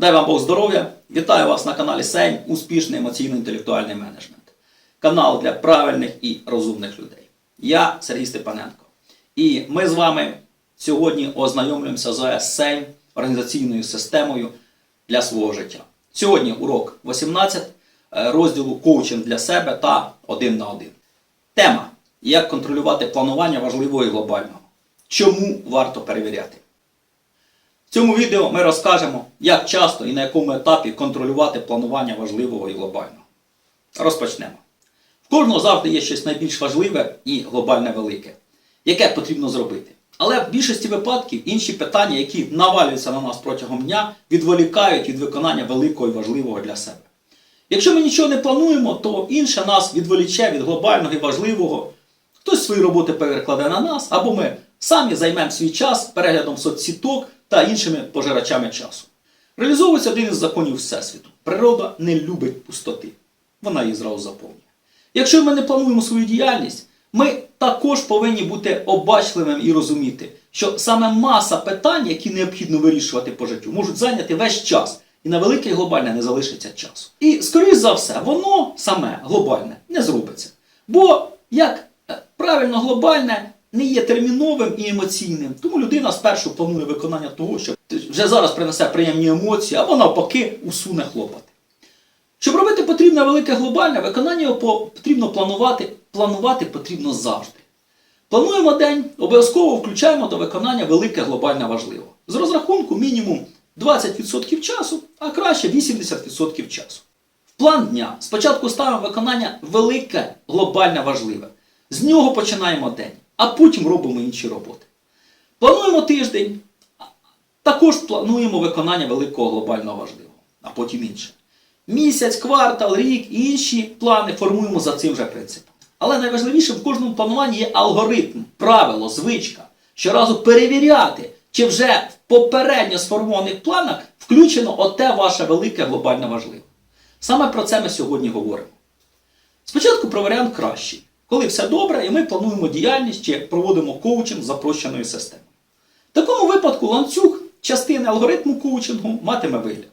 Дай вам Бог здоров'я! Вітаю вас на каналі Сейм Успішний емоційно-інтелектуальний менеджмент. Канал для правильних і розумних людей. Я Сергій Степаненко. І ми з вами сьогодні ознайомлюємося з Сейм організаційною системою для свого життя. Сьогодні урок 18 е, розділу коучинг для себе та один на один. Тема: як контролювати планування важливого і глобального. Чому варто перевіряти? В цьому відео ми розкажемо, як часто і на якому етапі контролювати планування важливого і глобального. Розпочнемо. В кожного завжди є щось найбільш важливе і глобальне велике, яке потрібно зробити. Але в більшості випадків інші питання, які навалюються на нас протягом дня, відволікають від виконання великого і важливого для себе. Якщо ми нічого не плануємо, то інше нас відволіче від глобального і важливого. Хтось свої роботи перекладе на нас, або ми самі займемо свій час переглядом соцсіток та іншими пожирачами часу. Реалізовується один із законів Всесвіту. Природа не любить пустоти. Вона її зразу заповнює. Якщо ми не плануємо свою діяльність, ми також повинні бути обачливими і розуміти, що саме маса питань, які необхідно вирішувати по життю, можуть зайняти весь час. І на велике і глобальне не залишиться часу. І, скоріш за все, воно саме глобальне не зробиться. Бо як е, правильно глобальне не є терміновим і емоційним, тому людина спершу планує виконання того, що вже зараз принесе приємні емоції, або навпаки усуне хлопоти. Щоб робити потрібне велике глобальне, виконання його потрібно планувати. Планувати потрібно завжди. Плануємо день, обов'язково включаємо до виконання велике глобальне важливо. З розрахунку мінімум 20% часу, а краще 80% часу. В план дня спочатку ставимо виконання велике глобальне важливе. З нього починаємо день, а потім робимо інші роботи. Плануємо тиждень, також плануємо виконання великого глобального важливого, а потім інше. Місяць, квартал, рік і інші плани формуємо за цим же принципом. Але найважливіше в кожному плануванні є алгоритм, правило, звичка. Щоразу перевіряти, чи вже в попередньо сформованих планах включено оте ваше велике глобальне важливе. Саме про це ми сьогодні говоримо. Спочатку про варіант кращий, коли все добре, і ми плануємо діяльність чи проводимо коучинг за прощеною системою. В такому випадку ланцюг частини алгоритму коучингу матиме вигляд.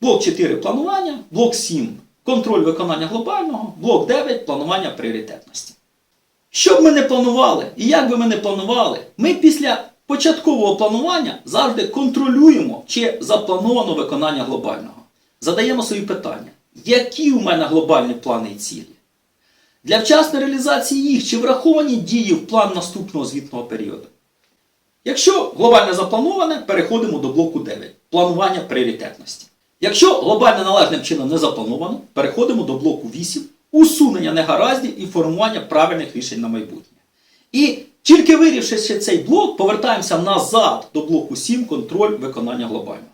Блок 4 планування, блок 7 контроль виконання глобального, блок 9 планування пріоритетності. Що б ми не планували і як би ми не планували, ми після початкового планування завжди контролюємо, чи заплановано виконання глобального. Задаємо собі питання, які у мене глобальні плани і цілі? Для вчасної реалізації їх чи враховані дії в план наступного звітного періоду? Якщо глобальне заплановане, переходимо до блоку 9 планування пріоритетності. Якщо глобальне належним чином не заплановано, переходимо до блоку 8 усунення негараздів і формування правильних рішень на майбутнє. І тільки вирішивши цей блок, повертаємося назад до блоку 7 контроль виконання глобального.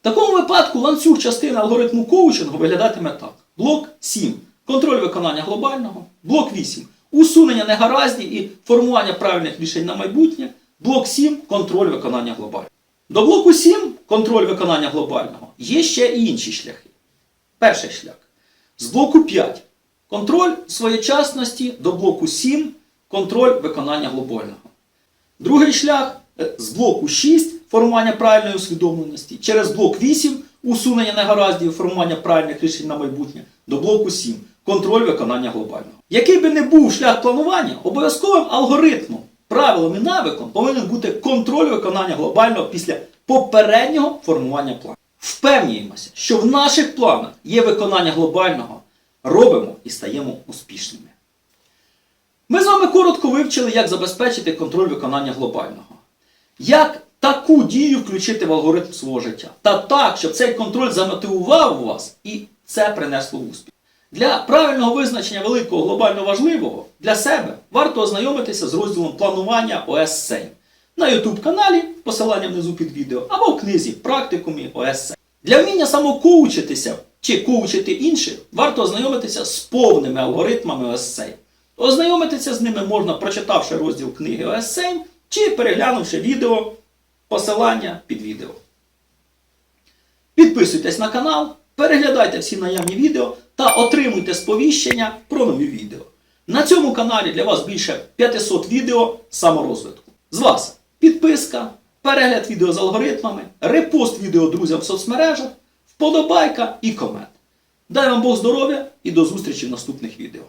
В такому випадку ланцюг частини алгоритму коучингу виглядатиме так: блок 7 контроль виконання глобального, блок 8 усунення негараздів і формування правильних рішень на майбутнє, блок 7 контроль виконання глобального. До блоку 7 контроль виконання глобального є ще і інші шляхи. Перший шлях. З блоку 5 контроль своєчасності до блоку 7 контроль виконання глобального. Другий шлях е, з блоку 6 формування правильної усвідомленості, через блок 8 усунення негараздів, формування правильних рішень на майбутнє, до блоку 7 контроль виконання глобального. Який би не був шлях планування, обов'язковим алгоритмом, правилом і навиком повинен бути контроль виконання глобального після попереднього формування плану. Впевнюємося, що в наших планах є виконання глобального, робимо і стаємо успішними. Ми з вами коротко вивчили, як забезпечити контроль виконання глобального. Як таку дію включити в алгоритм свого життя. Та так, щоб цей контроль замотивував вас і це принесло успіх. Для правильного визначення великого глобально важливого для себе варто ознайомитися з розділом планування ОС Сейм на YouTube каналі, посилання внизу під відео, або в книзі Практикумі ОС Сейм. Для вміння самокоучитися чи коучити інших, варто ознайомитися з повними алгоритмами ОС Сейм. Ознайомитися з ними можна, прочитавши розділ книги ОС Сейм чи переглянувши відео, посилання під відео. Підписуйтесь на канал, переглядайте всі наявні відео та отримуйте сповіщення про нові відео. На цьому каналі для вас більше 500 відео саморозвитку. З вас підписка, перегляд відео з алгоритмами, репост відео друзям в соцмережах, вподобайка і комент. Дай вам Бог здоров'я і до зустрічі в наступних відео.